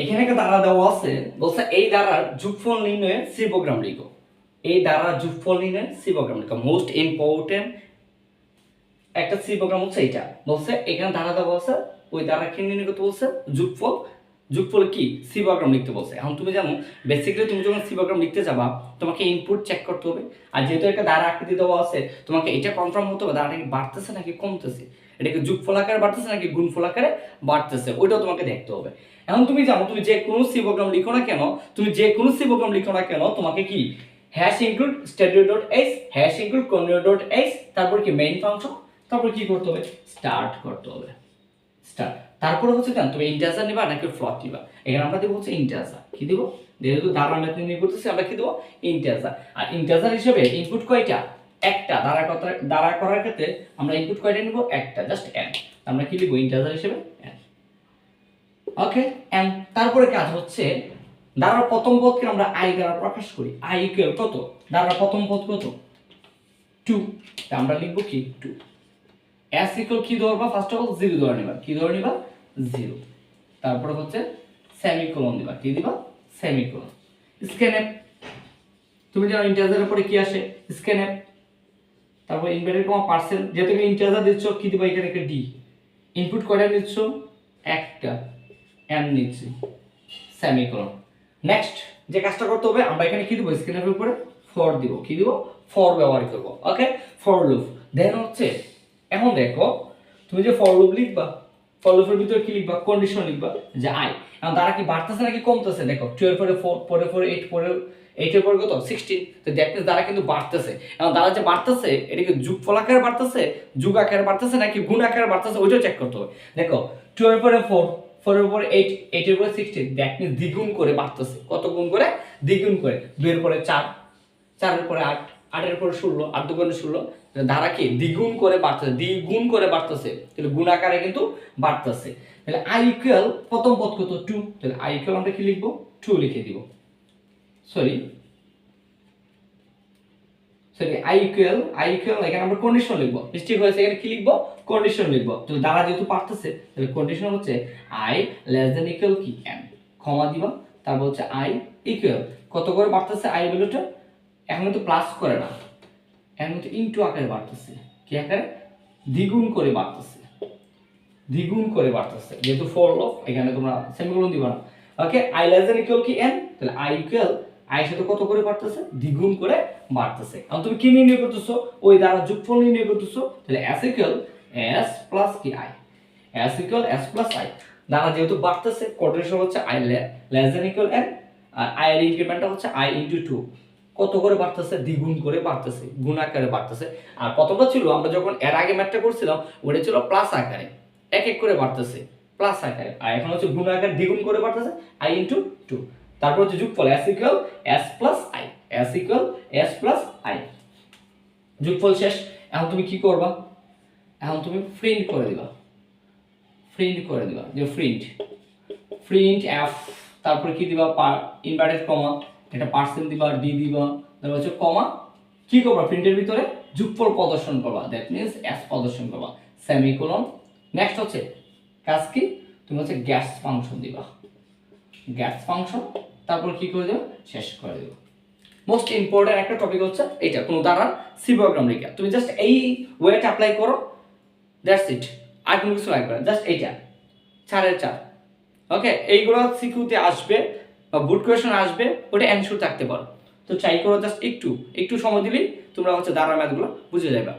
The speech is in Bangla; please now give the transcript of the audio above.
এখানে একটা দ্বারা দেওয়া আছে, বলছে এই দ্বারার যুগফল নির্ণয়ে সি প্রোগ্রাম লিখো। এই দ্বারা যুগফল নির্ণয়ে সি প্রোগ্রাম লিখো। মোস্ট ইম্পর্টেন্ট একটা সি প্রোগ্রাম হচ্ছে এটা বলছে এখানে ধারা দেওয়া আছে, ওই দ্বারা কি নির্ণয় করতে বলছে যোগফল যোগফল কি? সি প্রোগ্রাম লিখতে বলছে। এখন তুমি জানো বেসিক্যালি তুমি যখন সি প্রোগ্রাম লিখতে যাবা, তোমাকে ইনপুট চেক করতে হবে। আর যেহেতু একটা দ্বারা আকৃতি দেওয়া আছে, তোমাকে এটা কনফার্ম হতে হবে দ্বারাটা কি বাড়তেছে নাকি কমতেছে? এটা কি যোগফল আকারে বাড়তেছে নাকি গুণফল আকারে বাড়তেছে? ওইটাও তোমাকে দেখতে হবে। এখন তুমি জানো, তুমি যে কোনো সি প্রোগ্রাম লিখো না কেন, তুমি যে কোনো সি প্রোগ্রাম লিখো না কেন, তোমাকে কি hash include stdio dot S hash include conio dot S তারপর কি মেইন ফাংশন তারপর কি করতে হবে? স্টার্ট করতে হবে। স্টার্ট তারপরে হচ্ছে কেন? তুমি নাকি ফ্লট নিবা? এখানে আমরা দেবো হচ্ছে কি দিব? যেহেতু ধারা নিয়ে করতেছি, আমরা কি দেবো? আর হিসেবে ইনপুট কয়টা? একটা। কথা করার ক্ষেত্রে আমরা ইনপুট কয়টা নিব? একটা। জাস্ট এন আমরা কি লিখব? হিসেবে ওকে এন তারপরে কাজ হচ্ছে দ্বারার প্রথম পদকে আমরা আই দ্বারা প্রকাশ করি। আই কত? দ্বারার প্রথম পদ কত? টু আমরা লিখব কি? টু এস ইকুয়াল কি ধরবা ফার্স্ট অফ অল জিরো ধরে নিবা। কি ধরে নিবা? জিরো তারপরে হচ্ছে সেমিকোলন দিবা। কি দিবা? সেমিকোলন স্ক্যানএপ তুমি জানো ইন্টারজারের পরে কি আসে? স্ক্যানএপ তারপর ইনভার্টেড কমা পার্সেল যেহেতু তুমি ইন্টারজার দিচ্ছ, কি দিবা? এখানে একটা ডি ইনপুট কয়টা নিচ্ছ? একটা। এম নিচ্ছি। সেমিকোলন নেক্সট যে কাজটা করতে হবে, আমরা এখানে কি দিব? স্ক্যানের উপরে ফর দিব। কি দিব? ফর ব্যবহার করব। ওকে ফর লুপ দেন হচ্ছে এখন দেখো, তুমি যে ফর লুপ লিখবা ফর লুপের ভিতরে কি লিখবা? কন্ডিশন লিখবা যে আই এখন তারা কি বাড়তেছে নাকি কমতেছে? দেখো টুয়েলভ পরে ফোর পরে পরে এইট পরে এইটের পরে কত? সিক্সটিন তো দ্যাট মিনস দ্বারা কিন্তু বাড়তেছে। এখন দ্বারা যে বাড়তেছে, এটা কি যুগ ফল আকারে বাড়তেছে? যুগ আকারে বাড়তেছে নাকি গুণ আকারে বাড়তেছে? ওইটাও চেক করতে হবে। দেখো টুয়েলভ পরে ফোর ফোরের উপরে এইট এইটের উপরে সিক্সটিন দ্যাট মিনস দ্বিগুণ করে বাড়তেছে। কত গুণ করে? দ্বিগুণ করে। দুইয়ের পরে চার, চারের পরে আট, আটের পরে ষোলো, আট দুগুণে ষোলো। ধারা কি দ্বিগুণ করে বাড়তেছে, দ্বিগুণ করে বাড়তেছে, তাহলে গুণ আকারে কিন্তু বাড়তেছে। তাহলে আই ইকুয়াল প্রথম পদ কত? টু তাহলে আই ইকুয়াল আমরা কি লিখব? টু লিখে দিব। Sorry sorry I equal I equal এখানে আমরা কন্ডিশন লিখব। মিস্টেক হয়েছে, এখানে কি লিখব? কন্ডিশন লিখব। তো দ্বারা যেহেতু পারতেছে তাহলে কন্ডিশন হচ্ছে আই লেস দেন ইকুয়াল কি? এম ক্ষমা দিবা, তারপর হচ্ছে আই ইকুয়াল কত করে বাড়তেছে? আই ভ্যালুটা এখন তো প্লাস করে না। এখন তো ইনটু আকারে বাড়তেছে। কি আকারে? দ্বিগুণ করে বাড়তেছে। দ্বিগুণ করে বাড়তেছে। যেহেতু ফোর অফ এখানে তোমরা সেমিকোলন দিবা না। Okay I less than equal কি? এন তাহলে আই ইকুয়াল আই সাথে কত করে বাড়তেছে? দ্বিগুণ করে বাড়তেছে। এখন তুমি কি নির্ণয় করতেছো? ওই দ্বারা যোগফল নির্ণয় করতেছো? তাহলে এস ইকুয়াল এস প্লাস কি? I S equal S plus I দ্বারা যেহেতু বাড়তেছে কোঅর্ডিনেশন হচ্ছে I less than equal N I এর ইনক্রিমেন্টটা হচ্ছে আই ইনটু টু কত করে বাড়তেছে? দ্বিগুণ করে বাড়তেছে, গুণ আকারে বাড়তেছে। আর প্রথমটা ছিল, আমরা যখন এর আগে ম্যাথটা করছিলাম, ওটা ছিল প্লাস আকারে। এক এক করে বাড়তেছে প্লাস আকারে। আর এখন হচ্ছে গুণ আকারে দ্বিগুণ করে বাড়তেছে আই ইন্টু টু তারপর হচ্ছে যোগফল S equal S plus I S equal S plus I যোগফল শেষ। এখন তুমি কি করবা? এখন তুমি প্রিন্ট করে দিবা। প্রিন্ট করে দিবা। যে প্রিন্ট প্রিন্ট এফ তারপর কি দিবা? ইনভার্টেড কমা এটা পার্সেন্ট দিবা ডি দিবা, তারপর হচ্ছে কমা কি করবা? প্রিন্টের ভিতরে যুগফল প্রদর্শন করবা। দ্যাট মিনস এস প্রদর্শন করবা। সেমিকোলন নেক্সট হচ্ছে কাজ কি তুমি হচ্ছে গ্যাস ফাংশন দিবা। গ্যাস ফাংশন তারপর কি করে দেবে? শেষ করে দেবে। মোস্ট ইম্পর্টেন্ট একটা টপিক হচ্ছে এটা, কোনো দ্বারা সি প্রোগ্রাম লিখা। তুমি জাস্ট এই ওয়েটা অ্যাপ্লাই করো দ্যাটস ইট আর কোনো কিছু লাগবে না জাস্ট এইটা। চারের চার। ওকে এইগুলো সিকিউতে আসবে। বা বুট কোয়েশন আসবে, ওটা অ্যান্সার থাকতে পারো। তো ট্রাই করো জাস্ট একটু একটু সময় দিলেই তোমরা হচ্ছে দাঁড়া ম্যাথগুলো বুঝে যাবে